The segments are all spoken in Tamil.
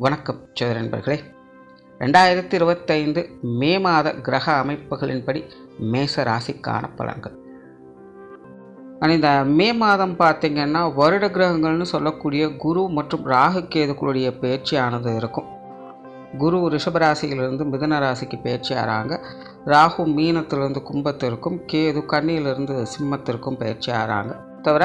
வணக்கம் சதுரன்பர்களே ரெண்டாயிரத்தி இருபத்தைந்து மே மாத கிரக அமைப்புகளின்படி மேச ராசிக்கான பலன்கள். ஆனால் இந்த மே மாதம் பார்த்திங்கன்னா வருட கிரகங்கள்னு சொல்லக்கூடிய குரு மற்றும் ராகு கேதுக்களுடைய பயிற்சியானது இருக்கும். குரு ரிஷபராசியிலிருந்து மிதன ராசிக்கு பயிற்சி ஆகிறாங்க ராகு மீனத்திலிருந்து கும்பத்திற்கும் கேது கண்ணியிலிருந்து சிம்மத்திற்கும் பயிற்சி ஆகிறாங்க தவிர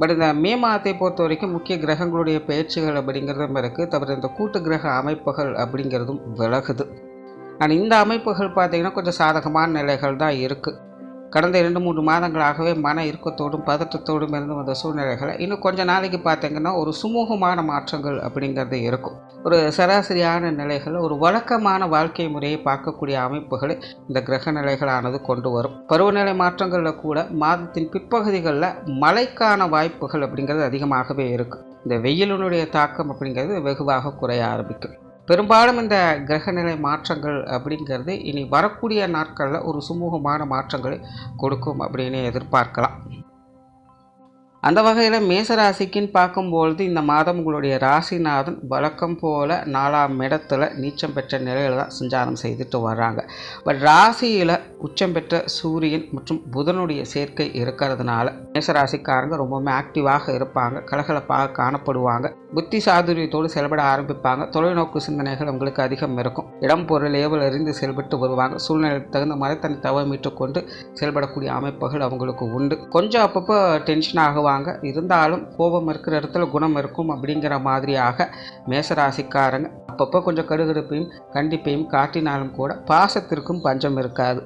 பட் இந்த மே மாதத்தை பொறுத்த வரைக்கும் முக்கிய கிரகங்களுடைய பயிற்சிகள் அப்படிங்கிறதும் இருக்குது தவிர இந்த கூட்டு கிரக அமைப்புகள் அப்படிங்கிறதும் விலகுது. ஆனால் இந்த அமைப்புகள் பார்த்திங்கன்னா கொஞ்சம் சாதகமான நிலைகள் தான் இருக்குது கடந்த இரண்டு மூன்று மாதங்களாகவே மன இறுக்கத்தோடும் பதற்றத்தோடும் இருந்து வந்த சூழ்நிலைகளை. இன்னும் கொஞ்ச நாளைக்கு பார்த்திங்கன்னா ஒரு சுமூகமான மாற்றங்கள் அப்படிங்கிறது இருக்கும். ஒரு சராசரியான நிலைகள் ஒரு வழக்கமான வாழ்க்கை முறையை பார்க்கக்கூடிய அமைப்புகளை இந்த கிரக நிலைகளானது கொண்டு வரும். பருவநிலை மாற்றங்களில் கூட மாதத்தின் பிற்பகுதிகளில் மழைக்கான வாய்ப்புகள் அப்படிங்கிறது அதிகமாகவே இருக்கும் இந்த வெயிலினுடைய தாக்கம் அப்படிங்கிறது வெகுவாக குறைய ஆரம்பிக்கும் பெரும்பாலும் இந்த கிரகநிலை மாற்றங்கள் அப்படிங்கிறது இனி வரக்கூடிய நாட்களில் ஒரு சுமூகமான மாற்றங்களை கொடுக்கும் அப்படின்னு எதிர்பார்க்கலாம். அந்த வகையில் மேசராசிக்குன்னு பார்க்கும்பொழுது இந்த மாதம் உங்களுடைய ராசிநாதன் வழக்கம் போல் நாலாம் இடத்துல நீச்சம் பெற்ற நிலையில் தான் சஞ்சாரம் செய்துட்டு வர்றாங்க. பட் ராசியில் உச்சம் பெற்ற சூரியன் மற்றும் புதனுடைய சேர்க்கை இருக்கிறதுனால மேசராசிக்காரங்க ரொம்பவுமே ஆக்டிவாக இருப்பாங்க. கலகலப்பாக காணப்படுவாங்க. புத்தி சாதுரியத்தோடு செயல்பட ஆரம்பிப்பாங்க. தொலைநோக்கு சிந்தனைகள் உங்களுக்கு அதிகம் இருக்கும். இடம் பொருள் ஏவல் அறிந்து செயல்பட்டு வருவாங்க. சூழ்நிலைக்கு தகுந்த மாதிரி தன்னை தவமிட்டு கொண்டு செயல்படக்கூடிய அமைப்புகள் அவங்களுக்கு உண்டு. கொஞ்சம் அப்பப்போ டென்ஷன் ஆகுவாங்க. இருந்தாலும் கோபம் இருக்கிற இடத்துல குணம் இருக்கும் அப்படிங்கிற மாதிரியாக மேசராசிக்காரங்க அப்பப்போ கொஞ்சம் கடுகடுப்பையும் கண்டிப்பையும் காட்டினாலும் கூட பாசத்திற்கும் பஞ்சம் இருக்காது.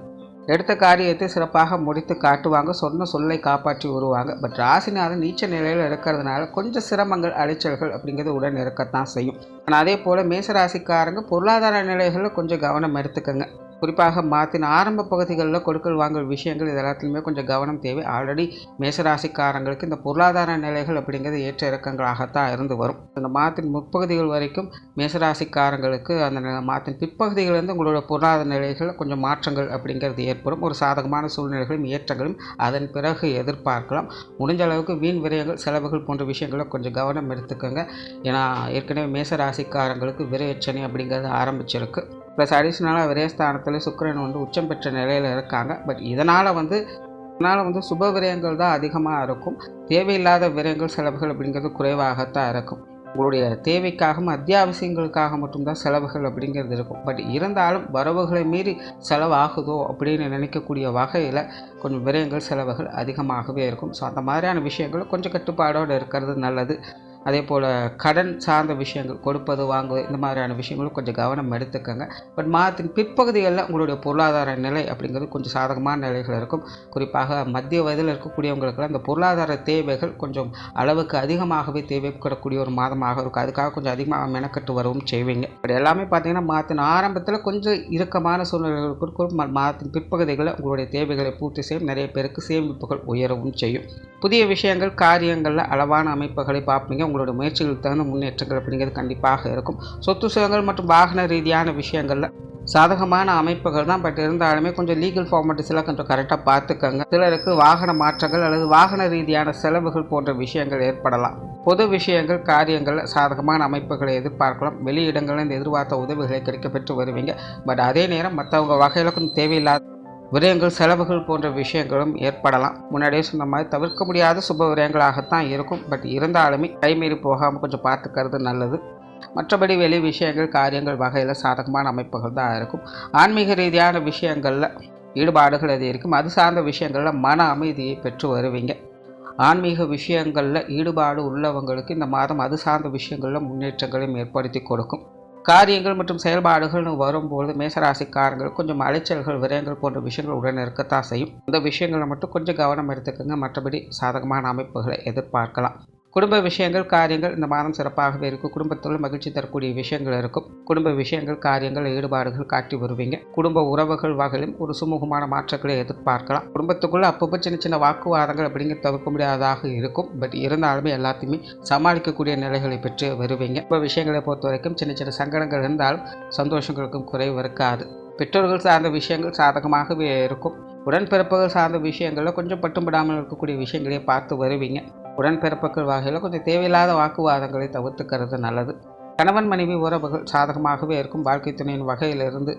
எடுத்த காரியத்தை சிறப்பாக முடித்து காட்டுவாங்க. சொன்ன சொல்லை காப்பாற்றி வருவாங்க பட் ராசிநாதன் நீச்ச நிலையில் இருக்கிறதுனால கொஞ்சம் சிரமங்கள் அலைச்சல்கள் அப்படிங்கிறது உடன் இருக்கத்தான் செய்யும். ஆனால் அதே போல் மேசராசிக்காரங்க பொருளாதார நிலைகளில் கொஞ்சம் கவனம் எடுத்துக்கங்க. குறிப்பாக மாற்றின ஆரம்ப பகுதிகளில் கொடுக்கல் வாங்கல் விஷயங்கள் இது எல்லாத்துலேயுமே கொஞ்சம் கவனம் தேவை. ஆல்ரெடி மேசராசிக்காரங்களுக்கு இந்த பொருளாதார நிலைகள் அப்படிங்கிறது ஏற்ற இறக்கங்களாகத்தான் இருந்து வரும். இந்த மாத்தின் முற்பகுதிகள் வரைக்கும் மேசராசிக்காரங்களுக்கு அந்த மாத்தின் மாதத்தின் பிற்பகுதிகளிலிருந்து உங்களோட பொருளாதார நிலைகளில் கொஞ்சம் மாற்றங்கள் அப்படிங்கிறது ஏற்படும். ஒரு சாதகமான சூழ்நிலைகளும் ஏற்றங்களும் அதன் பிறகு எதிர்பார்க்கலாம். முடிஞ்ச அளவுக்கு வீண் விரயங்கள் செலவுகள் போன்ற விஷயங்களை கொஞ்சம் கவனம் எடுத்துக்கோங்க. ஏன்னா ஏற்கனவே மேசராசிக்காரங்களுக்கு விரையச்சனை அப்படிங்கிறது ஆரம்பிச்சிருக்கு. ப்ளஸ் அடிஷ்னலாக விரயஸ்தானத்தில் சுக்கரன் வந்து உச்சம் பெற்ற நிலையில் இருக்காங்க. பட் இதனால் வந்து அதனால் வந்து சுப விரயங்கள் தான் அதிகமாக இருக்கும். தேவையில்லாத விரயங்கள் செலவுகள் அப்படிங்கிறது குறைவாகத்தான் இருக்கும். உங்களுடைய தேவைக்காகவும் அத்தியாவசியங்களுக்காக மட்டும்தான் செலவுகள் அப்படிங்கிறது இருக்கும். பட் இருந்தாலும் வரவுகளை மீறி செலவாகுதோ அப்படின்னு நினைக்கக்கூடிய வகையில் கொஞ்சம் விரயங்கள் செலவுகள் அதிகமாகவே இருக்கும். ஸோ அந்த மாதிரியான விஷயங்கள் கொஞ்சம் கட்டுப்பாடோடு இருக்கிறது நல்லது. அதே போல் கடன் சார்ந்த விஷயங்கள் கொடுப்பது வாங்குவது இந்த மாதிரியான விஷயங்களும் கொஞ்சம் கவனம் எடுத்துக்கோங்க. பட் மாதத்தின் பிற்பகுதிகளில் உங்களுடைய பொருளாதார நிலை அப்படிங்கிறது கொஞ்சம் சாதகமான நிலைகள் இருக்கும். குறிப்பாக மத்திய வயதில் இருக்கக்கூடியவங்களுக்கெல்லாம் இந்த பொருளாதார தேவைகள் கொஞ்சம் அளவுக்கு அதிகமாகவே தேவைப்படக்கூடிய ஒரு மாதமாக இருக்கும். அதுக்காக கொஞ்சம் அதிகமாக மெனக்கட்டு வரவும் செய்வீங்க. பட் எல்லாமே பார்த்தீங்கன்னா மாதத்தின் ஆரம்பத்தில் கொஞ்சம் இறுக்கமான சூழ்நிலைகள் கொடுக்கும். மாதத்தின் பிற்பகுதிகளில் உங்களுடைய தேவைகளை பூர்த்தி செய்யும். நிறைய பேருக்கு சேமிப்புகள் உயரவும் செய்யும். புதிய விஷயங்கள் காரியங்களில் அளவான அமைப்புகளை பார்ப்பீங்க. உங்களோட முயற்சிகளுக்கு தகுந்த முன்னேற்றங்கள் அப்படிங்கிறது கண்டிப்பாக இருக்கும். சொத்து சுகங்கள் மற்றும் வாகன ரீதியான விஷயங்களில் சாதகமான அமைப்புகள் தான். பட் இருந்தாலுமே கொஞ்சம் லீகல் ஃபார்மாலிட்டிஸ்லாம் கொஞ்சம் கரெக்டாக பார்த்துக்கோங்க. சிலருக்கு வாகன மாற்றங்கள் அல்லது வாகன ரீதியான செலவுகள் போன்ற விஷயங்கள் ஏற்படலாம். பொது விஷயங்கள் காரியங்களில் சாதகமான அமைப்புகளை எதிர்பார்க்கலாம். வெளியிடங்களில் இந்த எதிர்பார்த்த உதவிகளை கிடைக்கப்பெற்று வருவீங்க. பட் அதே நேரம் மற்றவங்க வகையில் கொஞ்சம் தேவையில்லாத விரயங்கள் செலவுகள் போன்ற விஷயங்களும் ஏற்படலாம். முன்னாடியே சொன்ன மாதிரி தவிர்க்க முடியாத சுப விரயங்களாகத்தான் இருக்கும். பட் இருந்தாலுமே கைமீறி போகாமல் கொஞ்சம் பார்த்துக்கிறது நல்லது. மற்றபடி வெளி விஷயங்கள் காரியங்கள் வகையில் சாதகமான அமைப்புகள் தான் இருக்கும். ஆன்மீக ரீதியான விஷயங்களில் ஈடுபாடுகள் அதிகரிக்கும் அது சார்ந்த விஷயங்களில் மன அமைதியை பெற்று வருவீங்க. ஆன்மீக விஷயங்களில் ஈடுபாடு உள்ளவங்களுக்கு இந்த மாதம் அது சார்ந்த விஷயங்களில் முன்னேற்றங்களையும் ஏற்படுத்தி கொடுக்கும். காரியங்கள் மற்றும் செயல்பாடுகள்னு வரும்பொழுது மேசராசிக்காரங்கள் கொஞ்சம் அலைச்சல்கள் விரயங்கள் போன்ற விஷயங்கள் உடன் இருக்கத்தான் செய்யும். இந்த விஷயங்களை மட்டும் கொஞ்சம் கவனம் எடுத்துக்கோங்க. மற்றபடி சாதகமான அமைப்புகளை எதிர்பார்க்கலாம். குடும்ப விஷயங்கள் காரியங்கள் இந்த மாதம் சிறப்பாகவே இருக்கும். குடும்பத்தில் மகிழ்ச்சி தரக்கூடிய விஷயங்கள் இருக்கும். குடும்ப விஷயங்கள் காரியங்கள் ஈடுபாடுகள் காட்டி வருவீங்க. குடும்ப உறவுகள் வகையிலும் ஒரு சுமூகமான மாற்றங்களை எதிர்பார்க்கலாம். குடும்பத்துக்குள்ள அப்பப்போ சின்ன சின்ன வாக்குவாதங்கள் அப்படிங்கிற தவிர்க்க முடியாததாக இருக்கும். பட் இருந்தாலுமே எல்லாத்தையுமே சமாளிக்கக்கூடிய நிலைகளை பெற்று வருவீங்க. இப்போ விஷயங்களை பொறுத்த வரைக்கும் சின்ன சின்ன சங்கடங்கள் இருந்தாலும் சந்தோஷங்களுக்கும் குறைவு இருக்காது. பெற்றோர்கள் சார்ந்த விஷயங்கள் சாதகமாகவே இருக்கும். உடன்பிறப்புகள் சார்ந்த விஷயங்களில் கொஞ்சம் பட்டுப்படாமல் இருக்கக்கூடிய விஷயங்களையே பார்த்து வருவீங்க. உடன்பிறப்புகள் வகையில் கொஞ்சம் தேவையில்லாத வாக்குவாதங்களை தவிர்த்துக்கிறது நல்லது. கணவன் மனைவி உறவுகள் சாதகமாகவே இருக்கும் வாழ்க்கை துணையின் வகையிலிருந்து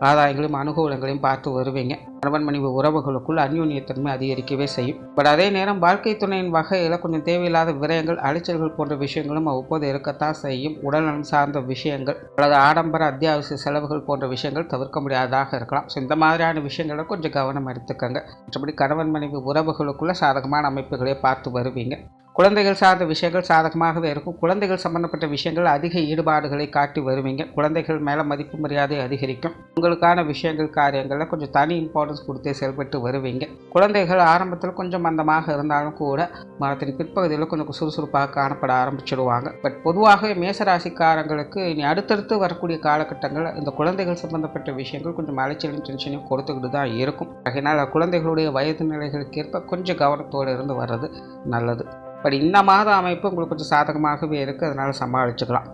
ஆதாயங்களையும் அனுகூலங்களையும் பார்த்து வருவீங்க. கணவன் மனைவி உறவுகளுக்குள் அந்யோன்யத்தன்மை அதிகரிக்கவே செய்யும். பட் அதே நேரம் வாழ்க்கை துணையின் வகையில் கொஞ்சம் தேவையில்லாத விரயங்கள் அலைச்சல்கள் போன்ற விஷயங்களும் அவ்வப்போது இருக்கத்தான் செய்யும். உடல்நலம் சார்ந்த விஷயங்கள் அல்லது ஆடம்பர அத்தியாவசிய செலவுகள் போன்ற விஷயங்கள் தவிர்க்க முடியாததாக இருக்கலாம். ஸோ இந்த மாதிரியான விஷயங்களை கொஞ்சம் கவனம் எடுத்துக்கங்க. மற்றபடி கணவன் மனைவி உறவுகளுக்குள்ள சாதகமான அமைப்புகளை பார்த்து வருவீங்க. குழந்தைகள் சார்ந்த விஷயங்கள் சாதகமாகவே இருக்கும். குழந்தைகள் சம்பந்தப்பட்ட விஷயங்கள் அதிக ஈடுபாடுகளை காட்டி வருவீங்க. குழந்தைகள் மேலே மதிப்பு மரியாதை அதிகரிக்கும். உங்களுக்கான விஷயங்கள் காரியங்களில் கொஞ்சம் தனி இம்பார்ட்டன்ஸ் கொடுத்து செயல்பட்டு வருவீங்க. குழந்தைகள் ஆரம்பத்தில் கொஞ்சம் மந்தமாக இருந்தாலும் கூட மரத்தின் பிற்பகுதியில் கொஞ்சம் சுறுசுறுப்பாக காணப்பட ஆரம்பிச்சிடுவாங்க. பட் பொதுவாக மேசராசிக்காரங்களுக்கு இனி அடுத்தடுத்து வரக்கூடிய காலகட்டங்கள் இந்த குழந்தைகள் சம்பந்தப்பட்ட விஷயங்கள் கொஞ்சம் அலைச்சலும் டென்ஷனையும் கொடுத்துக்கிட்டு தான் இருக்கும். அதனால் குழந்தைகளுடைய வயது நிலைகளுக்கேற்ப கொஞ்சம் கவனத்தோடு இருந்து வர்றது நல்லது. பட் இந்த மாத அமைப்பு உங்களுக்கு கொஞ்சம் சாதகமாகவே இருக்குது அதனால் சமாளிச்சுக்கலாம்.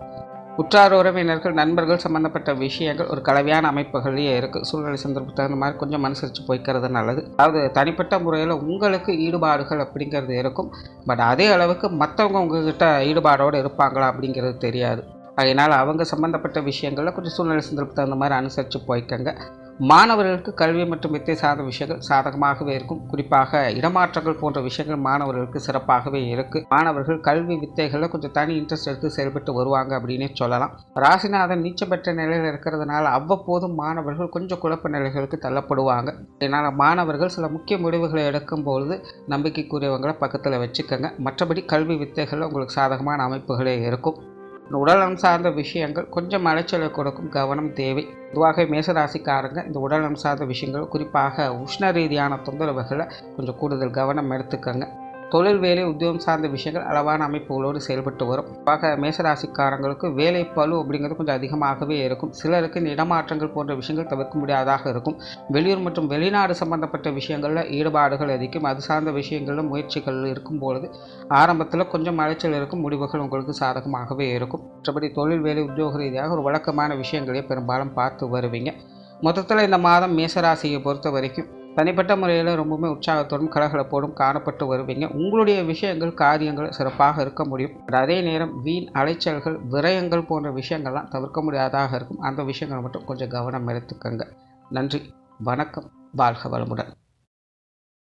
உற்றார் உறவினர்கள் நண்பர்கள் சம்மந்தப்பட்ட விஷயங்கள் ஒரு கலவையான அமைப்புகள்லேயே இருக்குது சூழ்நிலை சந்தர்ப்பத்துக்கு தகுந்த மாதிரி கொஞ்சம் மனுசரித்து போய்க்கிறது நல்லது. அதாவது தனிப்பட்ட முறையில் உங்களுக்கு ஈடுபாடுகள் அப்படிங்கிறது இருக்கும். பட் அதே அளவுக்கு மற்றவங்க உங்ககிட்ட ஈடுபாடோடு இருப்பாங்களா அப்படிங்கிறது தெரியாது. அதனால் அவங்க சம்மந்தப்பட்ட விஷயங்களில் கொஞ்சம் சூழ்நிலை சந்தர்ப்பத்துக்கு தகுந்த மாதிரி அனுசரித்து போய்க்கங்க. மாணவர்களுக்கு கல்வி மற்றும் வித்தை சார்ந்த விஷயங்கள் சாதகமாகவே இருக்கும். குறிப்பாக இடமாற்றங்கள் போன்ற விஷயங்கள் மாணவர்களுக்கு சிறப்பாகவே இருக்குது மாணவர்கள் கல்வி வித்தைகளில் கொஞ்சம் தனி இன்ட்ரெஸ்ட் எடுத்து செயல்பட்டு வருவாங்க அப்படின்னே சொல்லலாம். ராசிநாதன் நீச்சம் பெற்ற நிலையில் இருக்கிறதுனால அவ்வப்போது மாணவர்கள் கொஞ்சம் குழப்ப நிலைகளுக்கு தள்ளப்படுவாங்க. இதனால் மாணவர்கள் சில முக்கிய முடிவுகளை எடுக்கும்பொழுது நம்பிக்கைக்குரியவங்களை பக்கத்தில் வச்சுக்கோங்க. மற்றபடி கல்வி வித்தைகளில் உங்களுக்கு சாதகமான அமைப்புகளே இருக்கும். உடல்நலம் சார்ந்த விஷயங்கள் கொஞ்சம் அலைச்சலை கொடுக்கும் கவனம் தேவை. பொதுவாக மேசராசிக்காரங்க இந்த உடல்நலம் சார்ந்த விஷயங்கள் குறிப்பாக உஷ்ண ரீதியான தொந்தரவுகளை கொஞ்சம் கூடுதல் கவனம் எடுத்துக்கோங்க. தொழில் வேலை உத்தியோகம் சார்ந்த விஷயங்கள் அளவான அமைப்புகளோடு செயல்பட்டு வரும். ஆக மேசராசிக்காரங்களுக்கு வேலை பழு அப்படிங்கிறது கொஞ்சம் அதிகமாகவே இருக்கும். சிலருக்கு இடமாற்றங்கள் போன்ற விஷயங்கள் தவிர்க்க முடியாதாக இருக்கும். வெளியூர் மற்றும் வெளிநாடு சம்பந்தப்பட்ட விஷயங்களில் ஈடுபாடுகள் அதிகம். அது சார்ந்த விஷயங்களில் முயற்சிகள் இருக்கும் பொழுது ஆரம்பத்தில் கொஞ்சம் அலைச்சல் இருக்கும். முடிவுகள் உங்களுக்கு சாதகமாகவே இருக்கும். மற்றபடி தொழில் வேலை உத்தியோக ரீதியாக ஒரு வழக்கமான விஷயங்களே பெரும்பாலும் பார்த்து வருவீங்க. மொத்தத்தில் இந்த மாதம் மேசராசியை பொறுத்த வரைக்கும் தனிப்பட்ட முறையில் ரொம்பவுமே உற்சாகத்தோடும் கலகலப்போடும் காணப்பட்டு வருவீங்க. உங்களுடைய விஷயங்கள் காரியங்கள் சிறப்பாக இருக்க முடியும். அதே நேரம் வீண் அலைச்சல்கள் விரயங்கள் போன்ற விஷயங்கள்லாம் தவிர்க்க முடியாதாக இருக்கும். அந்த விஷயங்களை மட்டும் கொஞ்சம் கவனம் எடுத்துக்கங்க. நன்றி. வணக்கம். வாழ்க வளமுடன்.